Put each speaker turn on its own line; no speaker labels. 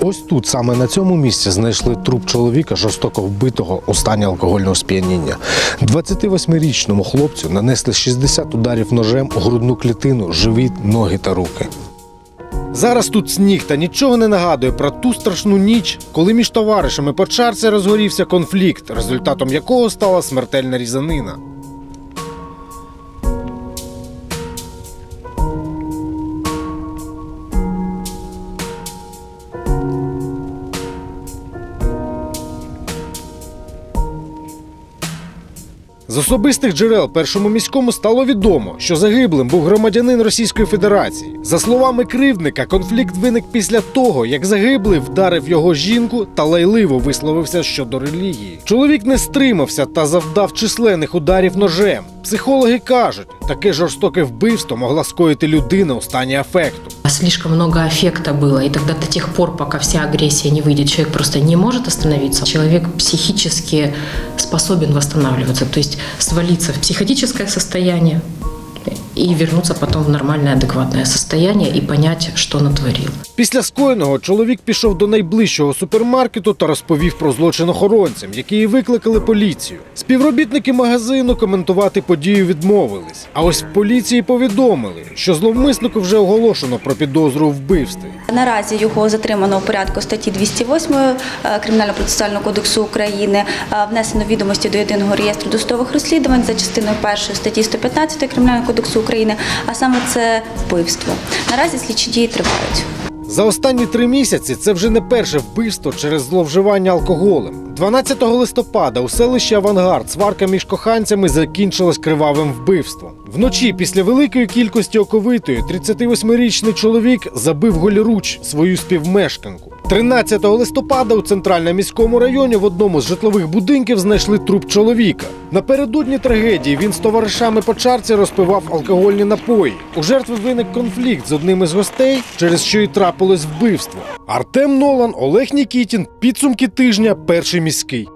Ось тут, саме на цьому місці, знайшли труп чоловіка, жорстоко вбитого у стані алкогольного сп'яніння. 28-річному хлопцю нанесли 60 ударів ножем у грудну клітину, живіт, ноги та руки. Зараз тут сніг та нічого не нагадує про ту страшну ніч, коли між товаришами по чарці розгорівся конфлікт, результатом якого стала смертельна різанина. З особистих джерел першому міському стало відомо, що загиблим був громадянин Російської Федерації. За словами кривдника, конфлікт виник після того, як загиблий вдарив його жінку та лайливо висловився щодо релігії. Чоловік не стримався та завдав численних ударів ножем. Психологи кажуть, таке жорстоке вбивство могла скоїти людина у стані афекту.
Слишком много аффекта было, и тогда до тех пор, пока вся агрессия не выйдет, человек просто не может остановиться. Человек психически способен восстанавливаться, то есть свалиться в психотическое состояние и вернуться потом в нормальное, адекватное состояние и понять, что натворил.
Після скоєного чоловік пішов до найближчого супермаркету та розповів про злочин охоронцям, які і викликали поліцію. Співробітники магазину коментувати подію відмовились. А ось в поліції повідомили, що зловмиснику вже оголошено про підозру вбивстві.
Наразі його затримано у порядку статті 208 е, Кримінально-процесуального кодексу України. Е, Внесено відомості до єдиного реєстру досудових розслідувань за частиною першої статті 115 Кримінального кодексу України, а саме це вбивство. Наразі слідчі дії тривають.
За останні три місяці це вже не перше вбивство через зловживання алкоголем. 12 листопада у селищі Авангард сварка між коханцями закінчилась кривавим вбивством. Вночі, після великої кількості оковитої, 38-річний чоловік забив голіруч свою співмешканку. 13 листопада у центральному міському районі в одному з житлових будинків знайшли труп чоловіка. Напередодні трагедії він з товаришами по чарці розпивав алкогольні напої. У жертви виник конфлікт з одним із гостей, через що і трапилось вбивство. Артем Нолан, Олег Нікітін, підсумки тижня, перший міський.